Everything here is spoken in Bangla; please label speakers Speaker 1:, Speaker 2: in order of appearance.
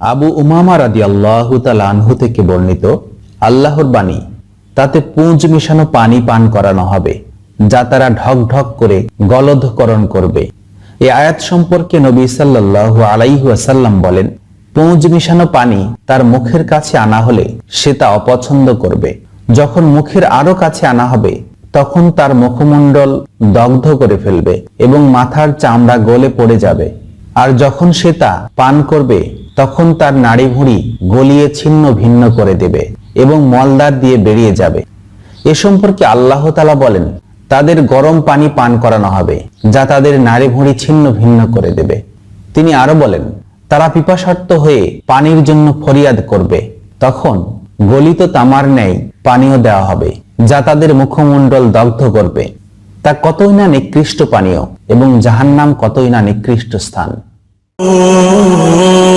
Speaker 1: আবু উমামা রাদি আল্লাহ আনহু থেকে বর্ণিত, আল্লাহর বাণী, তাতে পুঁজ মিশানো পানি পান করানো হবে, যা তারা ঢক ঢক করে গলধকরণ করবে। এই আয়াত সম্পর্কে নবী সাল্লাল্লাহু আলাইহি ওয়াসাল্লাম বলেন, পুঁজ মিশানো পানি তার মুখের কাছে আনা হলে সে তা অপছন্দ করবে। যখন মুখের আরও কাছে আনা হবে, তখন তার মুখমণ্ডল দগ্ধ করে ফেলবে এবং মাথার চামড়া গলে পড়ে যাবে। আর যখন সে তা পান করবে, তখন তার নাড়ি ভুঁড়ি গলিয়ে ছিন্ন ভিন্ন করে দেবে এবং মলদার দিয়ে বেরিয়ে যাবে। এ সম্পর্কে আল্লাহ তালা বলেন, তাদের গরম পানি পান করানো হবে, যা তাদের নাড়ি ভুঁড়ি ছিন্ন ভিন্ন করে দেবে। তিনি আরও বলেন, তারা পিপাসার্ত হয়ে পানির জন্য ফরিয়াদ করবে। তখন গলিত তামার ন্যায় পানীয় দেওয়া হবে, যা তাদের মুখমণ্ডল দগ্ধ করবে। তা কতই না নিকৃষ্ট পানীয় এবং জাহান্নাম কতই না নিকৃষ্ট স্থান। Oh, oh, oh.